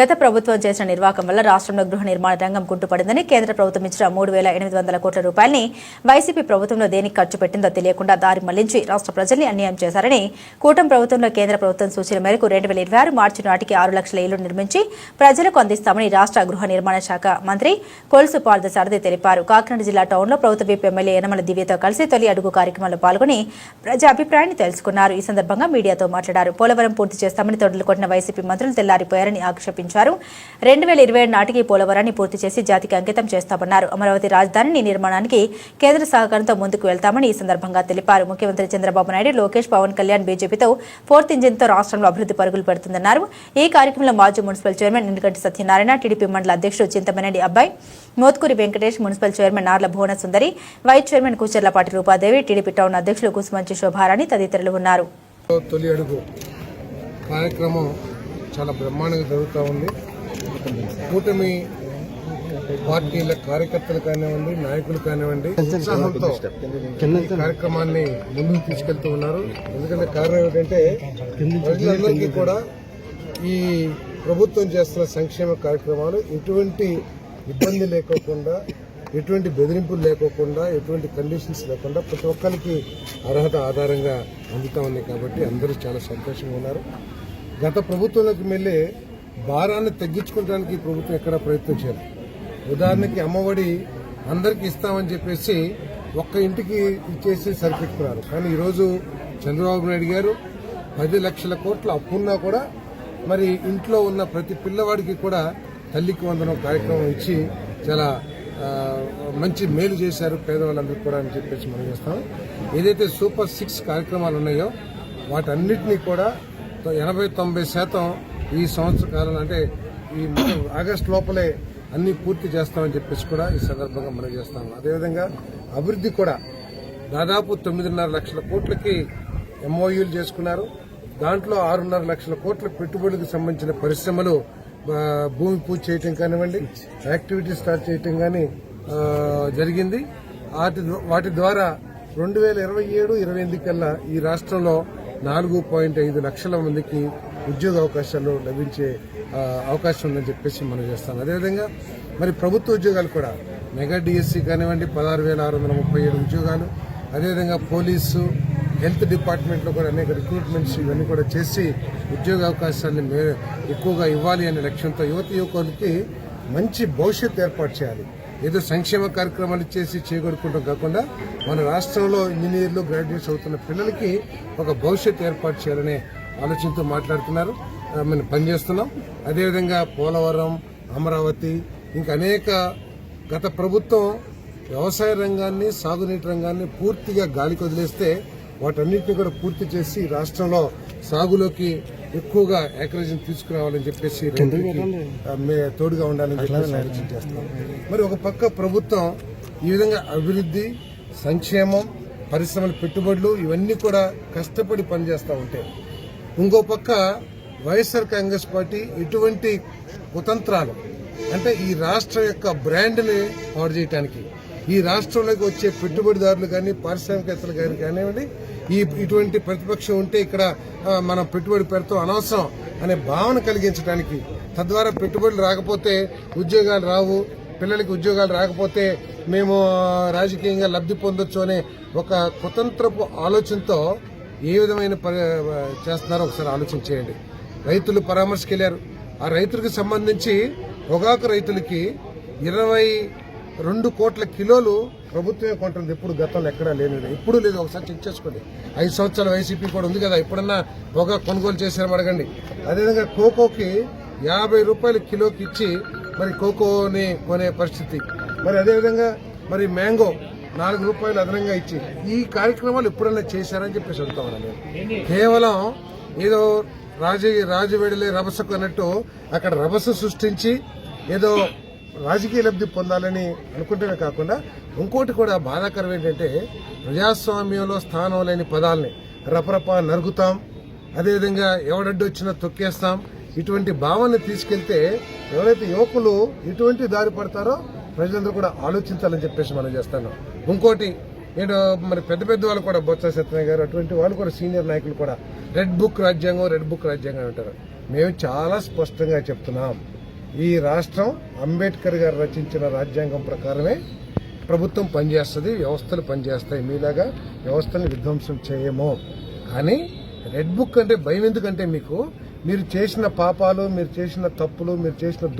గత ప్రభుత్వం చేసిన నిర్వాహకం వల్ల రాష్ట్రంలో గృహ నిర్మాణ రంగం కుంటుపడిందని కేంద్ర ప్రభుత్వం ఇచ్చిన మూడు వేల ఎనిమిది వందల కోట్ల రూపాయలని వైసీపీ ప్రభుత్వంలో దేనికి ఖర్చు పెట్టిందో తెలియకుండా దారి మళ్ళించి రాష్ట్ర ప్రజల్ని అన్యాయం చేశారని కూటమి ప్రభుత్వంలో కేంద్ర ప్రభుత్వం సూచన మేరకు రెండు వేల ఇరవై ఆరు మార్చి నాటికి ఆరు లక్షల ఇళ్ళు నిర్మించి ప్రజలకు అందిస్తామని రాష్ట్ర గృహ నిర్మాణ శాఖ మంత్రి కొలుసు పార్థ సారథి తెలిపారు. కాకినాడ జిల్లా టౌన్లో ప్రభుత్వ విప్ ఎమ్మెల్యే యనమల దివ్యతో కలిసి తొలి అడుగు కార్యక్రమంలో పాల్గొని ప్రజా అభిప్రాయాన్ని తెలుసుకున్నారు. ఈ సందర్భంగా మీడియాతో మాట్లాడారు. పోలవరం పూర్తి చేస్తామని తొడలు కొట్టిన వైసీపీ మంత్రులు తెల్లారిపోయారని ఆక్షేపించారు. రెండు వేల ఇరవై ఏడు నాటికి పోలవరాన్ని పూర్తి చేసి జాతికి అంకితం చేస్తామన్నారు. అమరావతి రాజధానిని నిర్మాణానికి కేంద్ర సహకారంతో ముందుకు వెళ్తామని ఈ సందర్భంగా తెలిపారు. ముఖ్యమంత్రి చంద్రబాబు నాయుడు లోకేష్ పవన్ కళ్యాణ్ బీజేపీతో ఫోర్త్ ఇంజిన్తో రాష్ట్రంలో అభివృద్ధి పరుగులు పెడుతుందన్నారు. ఈ కార్యక్రమంలో మాజీ municipal chairman Ennikanti Satyanarayana TDP మండల అధ్యక్షుడు చింతమనేని అబ్బాయి Motkuri Venkatesh municipal chairman Narla Bhuvana Sundari vice chairman Kucharlapati Rupadevi TDP town అధ్యక్షులు కుసుమంచి శోభారాణి తదితరులు ఉన్నారు. తొలి అడుగు కార్యక్రమం చాలా బ్రహ్మాండంగా జరుగుతూ ఉంది. కూటమి పార్టీల కార్యకర్తలు కానివ్వండి నాయకులు కానివ్వండి ఉత్సాహంతో కార్యక్రమాన్ని ముందుకు తీసుకెళ్తూ ఉన్నారు. ఎందుకంటే కారణం ఏంటంటే ప్రజలందరికీ కూడా ఈ ప్రభుత్వం చేస్తున్న సంక్షేమ కార్యక్రమాలు ఎటువంటి ఇబ్బంది లేకోకుండా ఎటువంటి బెదిరింపులు లేకోకుండా ఎటువంటి కండిషన్స్ లేకుండా ప్రతి ఒక్కరికి అర్హత ఆధారంగా అందుతా ఉంది కాబట్టి అందరూ చాలా సంతోషంగా ఉన్నారు. గత ప్రభుత్వంలోకి వెళ్ళి భారాన్ని తగ్గించుకోవడానికి ప్రభుత్వం ఎక్కడ ప్రయత్నించారు ఉదాహరణకి అమ్మఒడి అందరికి ఇస్తామని చెప్పేసి ఒక్క ఇంటికి ఇచ్చేసి సరిపెట్టుకున్నారు. కానీ ఈరోజు చంద్రబాబు నాయుడు గారు పది లక్షల కోట్ల అప్పున్నా కూడా మరి ఇంట్లో ఉన్న ప్రతి పిల్లవాడికి కూడా తల్లికి వందనం కార్యక్రమం ఇచ్చి చాలా మంచి మేలు చేశారు పేదవాళ్ళందరికీ కూడా అని చెప్పేసి మనం చేస్తాం. ఏదైతే సూపర్ సిక్స్ కార్యక్రమాలు ఉన్నాయో వాటన్నిటినీ కూడా ఎనభై తొంభై శాతం ఈ సంవత్సర కాలంలో అంటే ఈ ఆగస్టు లోపలే అన్ని పూర్తి చేస్తామని చెప్పేసి కూడా ఈ సందర్భంగా మనం చేస్తాము అదేవిధంగా అభివృద్ధి కూడా దాదాపు తొమ్మిదిన్నర లక్షల కోట్లకి ఎంఓయూలు చేసుకున్నారు. దాంట్లో ఆరున్నర లక్షల కోట్ల పెట్టుబడులకు సంబంధించిన పరిశ్రమలు భూమి పూజ చేయటం కానివ్వండి యాక్టివిటీ స్టార్ట్ చేయటం కానీ జరిగింది. వాటి ద్వారా రెండు వేల ఇరవై ఏడు ఇరవై ఎనిమిది కల్లా ఈ రాష్ట్రంలో నాలుగు పాయింట్ ఐదు లక్షల మందికి ఉద్యోగ అవకాశాలు లభించే అవకాశం ఉందని చెప్పేసి మనం చేస్తాం. అదేవిధంగా మరి ప్రభుత్వ ఉద్యోగాలు కూడా మెగా డిఎస్సి కానివ్వండి పదహారు వేల ఆరు వందల ముప్పై ఏడు ఉద్యోగాలు. అదేవిధంగా పోలీసు హెల్త్ డిపార్ట్మెంట్లో కూడా అనేక రిక్రూట్మెంట్స్ ఇవన్నీ కూడా చేసి ఉద్యోగ అవకాశాన్ని మే ఎక్కువగా ఇవ్వాలి అనే లక్ష్యంతో యువత యువకులకి మంచి భవిష్యత్తు ఏర్పాటు చేయాలి. ఏదో సంక్షేమ కార్యక్రమాలు చేసి చేయగొడుకుంటాం కాకుండా మన రాష్ట్రంలో ఇంజనీర్లు గ్రాడ్యుయేట్స్ అవుతున్న పిల్లలకి ఒక భవిష్యత్తు ఏర్పాటు చేయాలనే ఆలోచనతో మాట్లాడుతున్నారు. మేము పనిచేస్తున్నాం. అదేవిధంగా పోలవరం అమరావతి ఇంకా అనేక గత ప్రభుత్వం వ్యవసాయ రంగాన్ని సాగునీటి రంగాన్ని పూర్తిగా గాలికి వదిలేస్తే వాటన్నిటిని కూడా పూర్తి చేసి రాష్ట్రంలో సాగులోకి ఎక్కువగా ఏకరేజం తీసుకురావాలని చెప్పేసి తోడుగా ఉండాలని చెప్పేసి ఆలోచన చేస్తున్నాం మరి ఒక పక్క ప్రభుత్వం ఈ విధంగా అభివృద్ధి సంక్షేమం పరిశ్రమల పెట్టుబడులు ఇవన్నీ కూడా కష్టపడి పనిచేస్తూ ఉంటే ఇంకో పక్క వైఎస్ఆర్ కాంగ్రెస్ పార్టీ ఎటువంటి కుతంత్రాలు అంటే ఈ రాష్ట్రం యొక్క బ్రాండ్ని పాడు చేయడానికి ఈ రాష్ట్రంలోకి వచ్చే పెట్టుబడిదారులు కానీ పారిశ్రామికవేత్తలు కానీ కానివ్వండి ఈ ఇటువంటి ప్రతిపక్షం ఉంటే ఇక్కడ మనం పెట్టుబడి పెడతాం అనవసరం అనే భావన కలిగించడానికి. తద్వారా పెట్టుబడులు రాకపోతే ఉద్యోగాలు రావు పిల్లలకి ఉద్యోగాలు రాకపోతే మేము రాజకీయంగా లబ్ధి పొందొచ్చు అనే ఒక కుతంత్రపు ఆలోచనతో ఏ విధమైన చేస్తున్నారో ఒకసారి ఆలోచన చేయండి. రైతులు పరామర్శకు వెళ్ళారు ఆ రైతులకు సంబంధించి పొగాకు రైతులకి ఇరవై రెండు కోట్ల కిలోలు ప్రభుత్వమే కొంటుంది. ఎప్పుడు గతంలో ఎక్కడా లేనిది. ఎప్పుడు లేదు. ఒకసారి చెక్ చేసుకోండి. ఐదు సంవత్సరాలు వైసీపీ కూడా ఉంది కదా. ఎప్పుడన్నా పొగ కొనుగోలు చేశారని అడగండి. అదేవిధంగా కోకోకి యాభై రూపాయలు కిలోకి ఇచ్చి మరి కోకోని కొనే పరిస్థితి. మరి అదేవిధంగా మరి మ్యాంగో నాలుగు రూపాయలు అదనంగా ఇచ్చి ఈ కార్యక్రమాలు ఎప్పుడన్నా చేశారని చెప్పేసి అడుగుతా అండి నేను. కేవలం ఏదో రాజు రాజు వెడలే రభసకు అన్నట్టు అక్కడ రభస సృష్టించి ఏదో రాజకీయ లబ్ధి పొందాలని అనుకుంటేనే కాకుండా ఇంకోటి కూడా బాధాకరం ఏంటంటే ప్రజాస్వామ్యంలో స్థానం లేని పదాలని రపరప నరుగుతాం. అదేవిధంగా ఎవడడ్డు వచ్చినా తొక్కేస్తాం. ఇటువంటి భావాన్ని తీసుకెళ్తే ఎవరైతే యువకులు ఇటువంటి దారి పడతారో ప్రజలందరూ కూడా ఆలోచించాలని చెప్పేసి మనం చేస్తాను ఇంకోటి నేను మరి పెద్ద పెద్ద వాళ్ళు కూడా బొత్స సత్యనారాయణ గారు అటువంటి వాళ్ళు కూడా సీనియర్ నాయకులు కూడా రెడ్ బుక్ రాజ్యాంగం రెడ్ బుక్ రాజ్యాంగం అంటారు. మేము చాలా స్పష్టంగా చెప్తున్నాం. ఈ రాష్ట్రం అంబేద్కర్ గారు రచించిన రాజ్యాంగం ప్రకారమే ప్రభుత్వం పనిచేస్తుంది వ్యవస్థలు పనిచేస్తాయి. మీలాగా వ్యవస్థలను విధ్వంసం చేయము. కానీ రెడ్ బుక్ అంటే భయం ఎందుకంటే మీకు? మీరు చేసిన పాపాలు మీరు చేసిన తప్పులు మీరు చేసిన దో